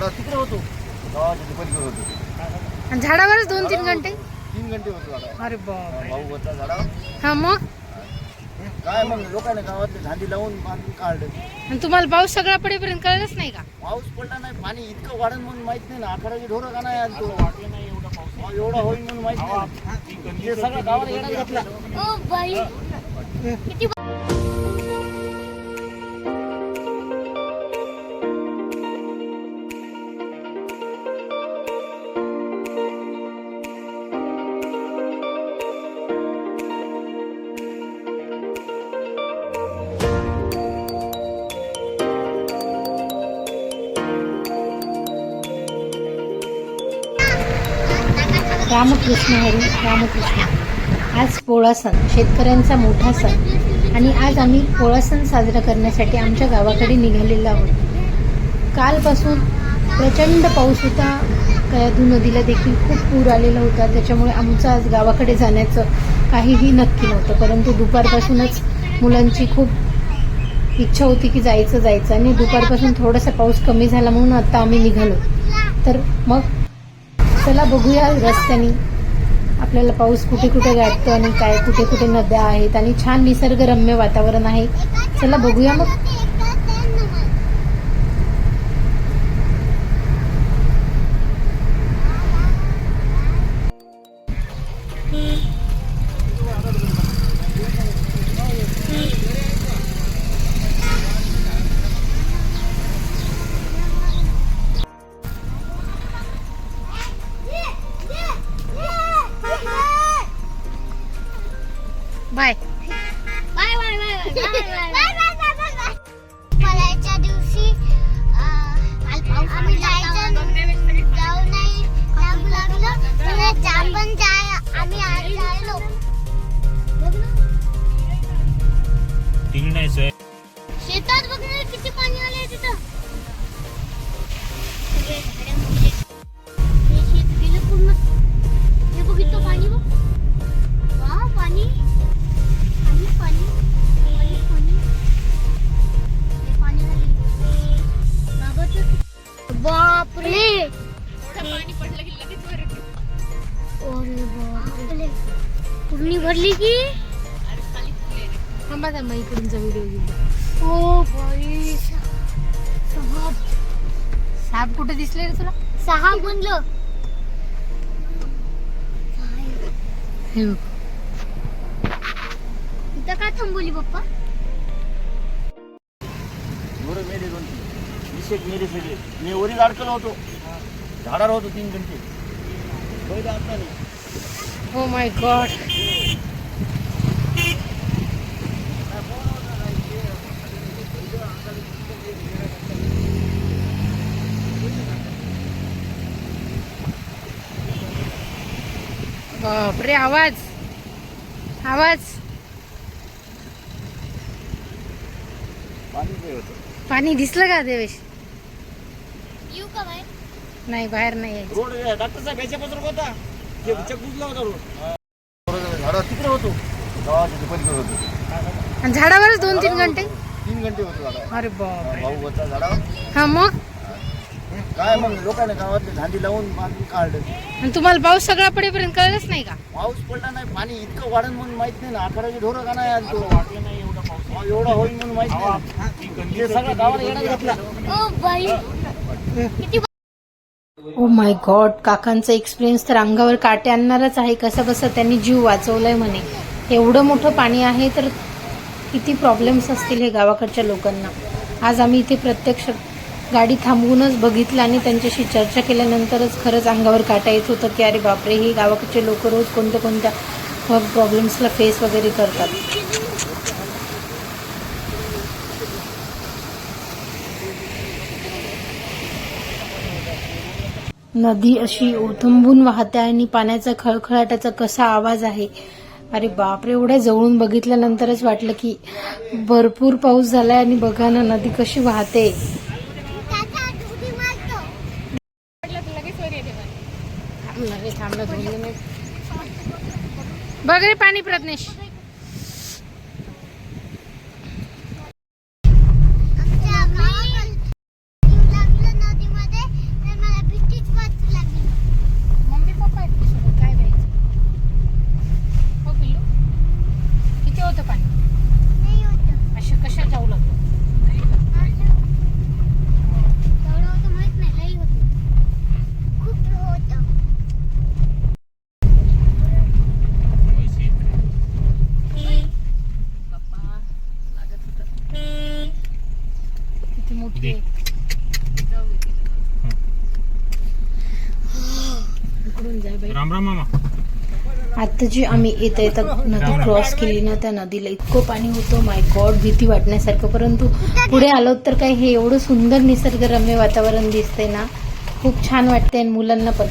झाडा तिकडे होतो. गावाच्या दुपारीकडे होतो. आणि झाडावरच दोन तीन घंटे? तीन घंटे होतो अरे बाप भाऊ होता झाडा हा मग? काय मग लोकांनी गावातले झांडी लावून बांधून काढले. आणि तुम्हाला पाऊस सगळा पडेपर्यंत कळलंच नाही का? पाऊस पडला नाही पाणी इतकं वाढन म्हणून माहीत नाही ना. आखाड्याची ढोरं का नाही आली तो वाटलं नाही एवढा पाऊस. एवढा होईल म्हणून माहीत नाही. सगळं गावाला येणार घातला. O by. किती रामकृष्ण हरी रामकृष्ण. आज पोळा सण शेतकऱ्यांचा मोठा सण. आणि आज आम्ही पोळा सण साजरा करण्यासाठी आमच्या गावाकडे निघालेलो आहोत. कालपासून प्रचंड पाऊस होता. कयाधू नदीला देखील खूप पूर आलेला होता. त्याच्यामुळे आमचं आज गावाकडे जाण्याचं काहीही नक्की नव्हतं. परंतु दुपारपासूनच मुलांची खूप इच्छा होती की जायचं जायचं. आणि दुपारपासून थोडासा पाऊस कमी झाला म्हणून आता आम्ही निघालो. तर मग चला बघूया रस्त्याने. आपल्याला पाऊस कुठे कुठे गाठतो आणि काय कुठे कुठे नद्या आहेत आणि छान निसर्गरम्य वातावरण आहे. चला बघूया मग. शेतात बघ ना किती पाणी आलंय तिथं? सगळे झाडे मोठे. हे शेत गेलं पूर्ण. थांबा थांबा इकडूनचा व्हिडिओ घेऊ ओ बाई सहा साप कुठे दिसले रे तुला? सहा बनलं हे बघ. इथं काय थांबवली पप्पा? ढोरं मेले दोन तीन. वीस एक मेले सगळे. मी वरील अडकलो होतो झाडावर होतो तीन घंटे. बैल आता नाही. हो माय गॉड बापरे आवाज. आवाज. पाणी दिसलं का देवेश? येऊ का बाय नाही बाहेर नाही यायचं. रोड डॉक्टर साहेब याच्या पत्र होता. ते चक बुजला होता रोड. झाडा तिकडे होतो. गावाच्या दुपारीकडे होतो. आणि झाडावरच दोन तीन घंटे? तीन घंटे होतो झाडा. अरे बाप भाऊ होता झाडा. हा मग? काय मग लोकांनी गावातले झांडी लावून बांधून काढले. आणि तुम्हाला पाऊस सगळा पडेपर्यंत कळलंच नाही का? पाऊस पडला नाही पाणी इतकं वाढन म्हणून माहीत नाही ना आखाड्याची ढोरं का नाही आली तो वाटलं नाही एवढा पाऊस. एवढा होईल म्हणून माहीत नाही. ते सगळं गावाला येणार घातला. O by. Oh my God काकांचा एक्सपिरियन्स तर अंगावर काटे आणणारच आहे. कसं कसं त्यांनी जीव वाचवलाय म्हणे. एवढं मोठं पाणी आहे तर किती प्रॉब्लेम्स असतील हे गावाकडच्या लोकांना. आज आम्ही इथे प्रत्यक्ष गाडी थांबवूनच बघितलं आणि त्यांच्याशी चर्चा केल्यानंतरच खरंच अंगावर काटा येत होतं की अरे बापरे हे गावाकडचे लोक रोज कोणत्या कोणत्या प्रॉब्लेम्सला फेस वगैरे करतात. नदी अशी ओथंबून वाहते आणि पाण्याचा खळखळाटाचा कसा आवाज आहे. अरे बापरे एवढ्या जवळून बघितल्यानंतरच वाटलं की भरपूर पाऊस झालाय आणि बघा ना नदी कशी वाहते. बघ रे पाणी प्रज्ञेश आमच्या गावाकडे लागलं नदीमध्ये राम राम मामा. आता जी आम्ही येता येता नदी क्रॉस केली ना त्या नदीला इतकं पाणी होतं. माय गॉड भीती वाटण्यासारखं. परंतु पुढे आलो तर काय हे एवढं सुंदर निसर्गरम्य वातावरण दिसतंय ना. खूप छान वाटते आणि मुलांना पण.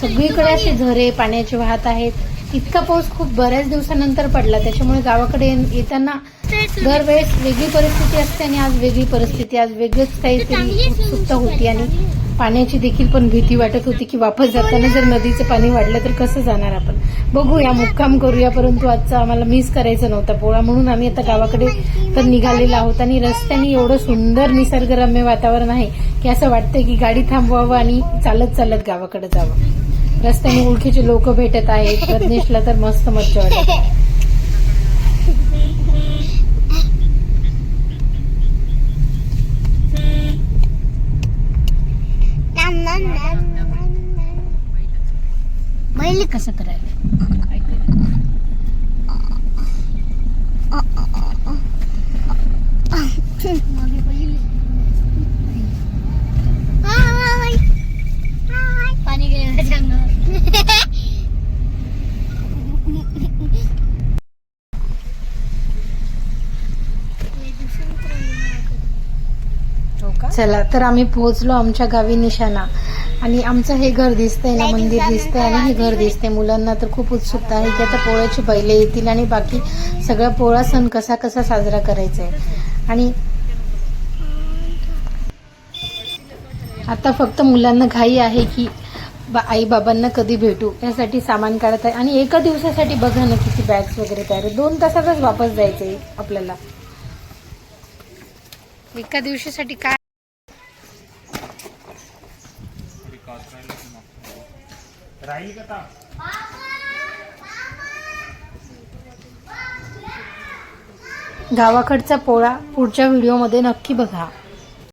सगळीकडे असे झरे पाण्याचे वाहत आहेत. इतका पाऊस खूप बऱ्याच दिवसानंतर पडला. त्याच्यामुळे गावाकडे येताना दरवेळेस वेगळी परिस्थिती असते आणि आज वेगळी परिस्थिती. आज वेगळंच काहीतरी उत्सुकता होती आणि पाण्याची देखील पण भीती वाटत होती की वापस जाताना जर नदीचं पाणी वाढलं तर कसं जाणार आपण? बघूया मुक्काम करूया परंतु आजचं आम्हाला मिस करायचं नव्हता पोळा. म्हणून आम्ही आता गावाकडे तर निघालेलो आहोत आणि रस्त्याने एवढं सुंदर निसर्गरम्य वातावरण आहे की असं वाटतंय की गाडी थांबवावं आणि चालत चालत गावाकडे जावं. रस्त्याने ओळखीचे लोक भेटत आहेत. प्रज्ञेशला तर मस्त मज्जा वाटत. कसं करायला पाणी गेलं माझ्या अंगावर चला तर आम्ही पोहोचलो आमच्या गावी निशाणा. आणि आमचं हे घर दिसतंय ना मंदिर दिसतंय आणि हे घर दिसतंय. मुलांना तर खूप उत्सुकता आहे की आता पोळ्याची बैले येतील आणि बाकी सगळा पोळा सण कसा कसा साजरा करायचा आहे आणि आता फक्त मुलांना घाई आहे की बा आई बाबांना कधी भेटू यासाठी सामान काढत आहे. आणि एका दिवसासाठी बघा ना किती बॅग्स वगैरे तयार आहे दोन तासातच वापस जायचंय आपल्याला. एका दिवसासाठी काय राहील का ता? गावाकडचा पोळा पुढच्या व्हिडिओमध्ये नक्की बघा